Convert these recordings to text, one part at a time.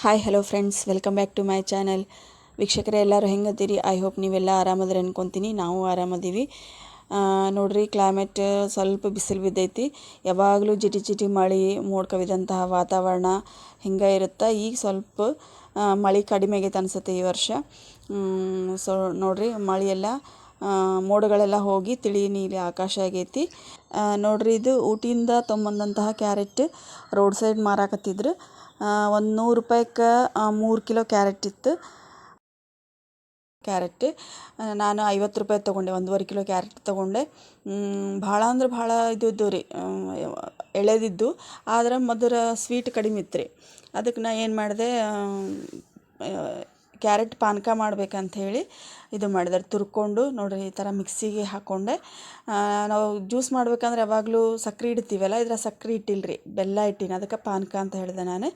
Hi hello friends welcome back to my channel ವೀಕ್ಷಕರೇ, ಎಲ್ಲರೂ ಹೆಂಗದ್ದೀರಿ? I hope ನೀವೆಲ್ಲ ಆರಾಮದ್ರೆ ಅನ್ಕೊತೀನಿ. ನಾವು ಆರಾಮದೀವಿ. ನೋಡ್ರಿ ಕ್ಲೈಮೇಟ್ ಸ್ವಲ್ಪ ಬಿಸಿಲು ಬಿದ್ದೈತಿ. ಯಾವಾಗಲೂ ಜಿಟಿ ಜಿಟಿ ಮಳೆ ಮೋಡ್ಕವಿದಂತಹ ವಾತಾವರಣ ಹಿಂಗೆ ಇರುತ್ತೆ? ಈಗ ಸ್ವಲ್ಪ ಮಳೆ ಕಡಿಮೆ ಆಗೈತೆ ಅನ್ಸುತ್ತೆ ಈ ವರ್ಷ. ಸೊ ನೋಡ್ರಿ, ಮಳೆಯೆಲ್ಲ ಮೋಡಗಳೆಲ್ಲ ಹೋಗಿ ತಿಳಿ ನೀಲಿ ಆಕಾಶ ಆಗೈತಿ. ನೋಡ್ರಿ ಇದು ಊಟಿಯಿಂದ ತೊಂಬಂದಂತಹ ಕ್ಯಾರೆಟ್ ರೋಡ್ ಸೈಡ್ ಮಾರಾಕತ್ತಿದ್ರು. ಒಂದು ನೂರು ರೂಪಾಯಿಗೆ ಮೂರು ಕಿಲೋ ಕ್ಯಾರೆಟ್ ಇತ್ತು. ಕ್ಯಾರೆಟ್. ನಾನು ಐವತ್ತು ರೂಪಾಯಿ ತೊಗೊಂಡೆ, ಒಂದೂವರೆ ಕಿಲೋ ಕ್ಯಾರೆಟ್ ತೊಗೊಂಡೆ. ಭಾಳ ಅಂದ್ರೆ ಭಾಳ ಇದು ಇದ್ದವು ರೀ. ಎಳೆದಿದ್ದು, ಆದ್ರೆ ಮಧುರ ಸ್ವೀಟ್ ಕಡಿಮೆ ಇತ್ತು ರೀ. ಅದಕ್ಕೆ ನಾ ಏನು ಮಾಡಿದೆ ಕ್ಯಾರೆಟ್ ಪಾನಕ ಮಾಡ್ಬೇಕಂತ ಹೇಳಿ ಇದು ಮಾಡಿದೆ ತುರ್ಕೊಂಡು ನೋಡಿರಿ ಈ ಥರ ಮಿಕ್ಸಿಗೆ ಹಾಕ್ಕೊಂಡೆ ನಾವು ಜ್ಯೂಸ್ ಮಾಡ್ಬೇಕಂದ್ರೆ ಯಾವಾಗಲೂ ಸಕ್ರೆ ಇಡ್ತೀವಲ್ಲ, ಇದ್ರಾಗ ಸಕ್ರೆ ಇಟ್ಟಿಲ್ಲ ರೀ ಬೆಲ್ಲ ಇಟ್ಟೀನಿ. ಅದಕ್ಕೆ ಪಾನಕ ಅಂತ ಹೇಳಿದೆ ನಾನು.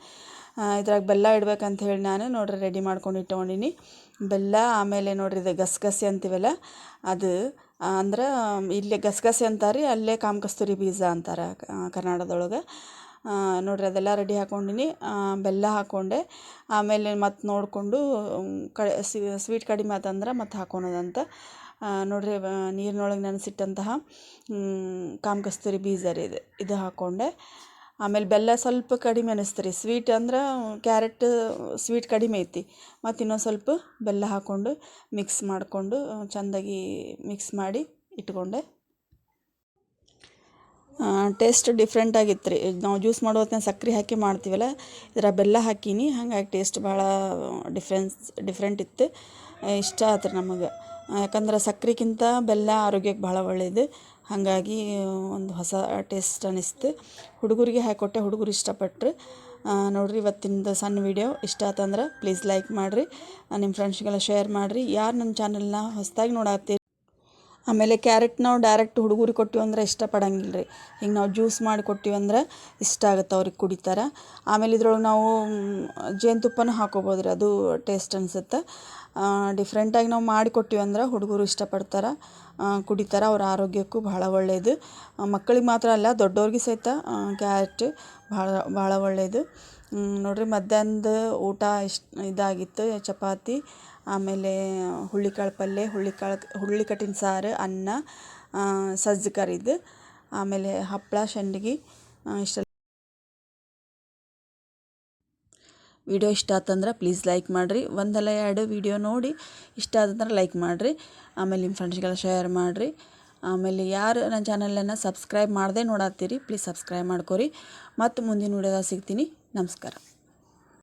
ಇದ್ರಾಗ ಬೆಲ್ಲ ಇಡ್ಬೇಕಂತ ಹೇಳಿ ನಾನು ನೋಡಿರಿ ರೆಡಿ ಮಾಡ್ಕೊಂಡು ಇಟ್ಕೊಂಡಿನಿ ಬೆಲ್ಲ ಆಮೇಲೆ ನೋಡ್ರಿ ಇದು ಗಸಗಸೆ ಅಂತೀವಲ್ಲ, ಅದು ಅಂದ್ರೆ, ಇಲ್ಲೇ ಗಸಗಸೆ ಅಂತಾರೆ, ಅಲ್ಲೇ ಕಾಮ ಕಸ್ತೂರಿ ಬೀಜ ಅಂತಾರೆ ಕರ್ನಾಟಕದೊಳಗೆ. ನೋಡ್ರಿ ಅದೆಲ್ಲ ರೆಡಿ ಹಾಕೊಂಡಿನಿ. ಬೆಲ್ಲ ಹಾಕ್ಕೊಂಡೆ ಆಮೇಲೆ ಮತ್ತೆ ನೋಡಿಕೊಂಡು ಕ ಸ್ವೀಟ್ ಕಡಿಮೆ ಆತಂದ್ರೆ ಮತ್ತೆ ಹಾಕೊಳೋದಂತ. ನೋಡಿರಿ ನೋಡ್ರಿ ನೀರಿನೊಳಗೆ ನೆನೆಸಿಟ್ಟಂತಹ ಕಾಮ ಕಸ್ತೂರಿ ಬೀಜ ರೀ ಇದು. ಇದು ಹಾಕ್ಕೊಂಡೆ ಆಮೇಲೆ ಬೆಲ್ಲ ಸ್ವಲ್ಪ ಕಡಿಮೆ ಅನಿಸ್ತು ರೀ ಸ್ವೀಟ್ ಅಂದ್ರೆ ಕ್ಯಾರೆಟ್ ಸ್ವೀಟ್ ಕಡಿಮೆ ಐತಿ. ಮತ್ತು ಇನ್ನೊಂದು ಸ್ವಲ್ಪ ಬೆಲ್ಲ ಹಾಕ್ಕೊಂಡು ಮಿಕ್ಸ್ ಮಾಡಿಕೊಂಡು ಚೆಂದಾಗಿ ಮಿಕ್ಸ್ ಮಾಡಿ ಇಟ್ಕೊಂಡೆ. ಟೇಸ್ಟ್ ಡಿಫ್ರೆಂಟ್ ಆಗಿತ್ತು ರೀ ನಾವು ಜ್ಯೂಸ್ ಮಾಡೋ ಹೊತ್ನ್ಯಾಗ ಸಕ್ರೆ ಹಾಕಿ ಮಾಡ್ತೀವಲ್ಲ, ಇದರ ಬೆಲ್ಲ ಹಾಕೀನಿ, ಹಾಗಾಗಿ ಟೇಸ್ಟ್ ಭಾಳ ಡಿಫ್ರೆನ್ಸ್ ಡಿಫ್ರೆಂಟ್ ಇತ್ತು. ಇಷ್ಟ ಆತು ರೀ ನಮಗೆ ಯಾಕಂದ್ರೆ ಸಕ್ರೆಗಿಂತ ಬೆಲ್ಲ ಆರೋಗ್ಯಕ್ಕೆ ಭಾಳ ಒಳ್ಳೆಯದು ಹಾಗಾಗಿ ಒಂದು ಹೊಸ ಟೇಸ್ಟ್ ಅನ್ನಿಸ್ತು ಹುಡುಗರಿಗೆ ಹಾಕಿಕೊಟ್ಟೆ ಹುಡುಗರು ಇಷ್ಟಪಟ್ಟರು ನೋಡ್ರಿ ಇವತ್ತಿಂದು ಸಣ್ಣ ವಿಡಿಯೋ ಇಷ್ಟ ಆತಂದ್ರೆ ಪ್ಲೀಸ್ ಲೈಕ್ ಮಾಡಿರಿ. ನಿಮ್ಮ ಫ್ರೆಂಡ್ಸ್ಗೆಲ್ಲ ಶೇರ್ ಮಾಡಿರಿ. ಯಾರು ನನ್ನ ಚಾನಲ್ನ ಹೊಸದಾಗಿ ನೋಡತ್ತೀರಿ? ಆಮೇಲೆ ಕ್ಯಾರೆಟ್ ನಾವು ಡೈರೆಕ್ಟ್ ಹುಡುಗರಿಗೆ ಕೊಟ್ಟಿವಿ ಅಂದ್ರೆ ಇಷ್ಟಪಡಂಗಿಲ್ಲ ರೀ. ಹಿಂಗೆ ನಾವು ಜ್ಯೂಸ್ ಮಾಡಿ ಕೊಟ್ಟಿವಿ ಅಂದ್ರೆ ಇಷ್ಟ ಆಗುತ್ತೆ ಅವ್ರಿಗೆ ಕುಡಿತಾರೆ. ಆಮೇಲೆ ಇದ್ರೊಳಗೆ ನಾವು ಜೇನುತುಪ್ಪನೂ ಹಾಕೋಬೋದು ರೀ. ಅದು ಟೇಸ್ಟ್ ಅನ್ಸುತ್ತೆ. ಡಿಫ್ರೆಂಟಾಗಿ ನಾವು ಮಾಡಿ ಕೊಟ್ಟಿವಿ ಅಂದ್ರೆ ಹುಡುಗರು ಇಷ್ಟಪಡ್ತಾರೆ. ಕುಡಿತಾರೆ. ಅವ್ರ ಆರೋಗ್ಯಕ್ಕೂ ಭಾಳ ಒಳ್ಳೆಯದು ಮಕ್ಕಳಿಗೆ ಮಾತ್ರ ಅಲ್ಲ ದೊಡ್ಡವ್ರಿಗೆ ಸಹಿತ ಕ್ಯಾರೆಟ್ ಭಾಳ ಭಾಳ ಒಳ್ಳೆಯದು ನೋಡ್ರಿ ಮಧ್ಯಾಹ್ನದ ಊಟ ಇಷ್ಟು ಇದಾಗಿತ್ತು ಚಪಾತಿ, ಆಮೇಲೆ ಹುಳ್ಳಿಕಾಳು ಪಲ್ಯ, ಹುಳ್ಳಿಕಾಳು, ಹುಳ್ಳಿಕಟ್ಟಿನ ಸಾರು, ಅನ್ನ ಸಜ್ಜೆ ಕರಿದು ಆಮೇಲೆ ಹಪ್ಪಳ ಸಂಡ್ಗಿ ಇಷ್ಟೆಲ್ಲ. ವಿಡಿಯೋ ಇಷ್ಟ ಆತಂದ್ರೆ ಪ್ಲೀಸ್ ಲೈಕ್ ಮಾಡಿರಿ, ಒಂದಲ್ಲ ಎರಡು ವಿಡಿಯೋ ನೋಡಿ ಇಷ್ಟ ಆತಂದ್ರೆ ಲೈಕ್ ಮಾಡಿರಿ, ಆಮೇಲೆ ನಿಮ್ಮ ಫ್ರೆಂಡ್ಸ್ಗೆಲ್ಲ ಶೇರ್ ಮಾಡಿರಿ. ಆಮೇಲೆ ಯಾರು ನನ್ನ ಚಾನಲನ್ನು ಸಬ್ಸ್ಕ್ರೈಬ್ ಮಾಡದೆ ನೋಡತ್ತೀರಿ ಪ್ಲೀಸ್ ಸಬ್ಸ್ಕ್ರೈಬ್ ಮಾಡ್ಕೊರಿ. ಮತ್ತು ಮುಂದಿನ ವಿಡಿಯೋದಾಗ ಸಿಗ್ತೀನಿ. ನಮಸ್ಕಾರ.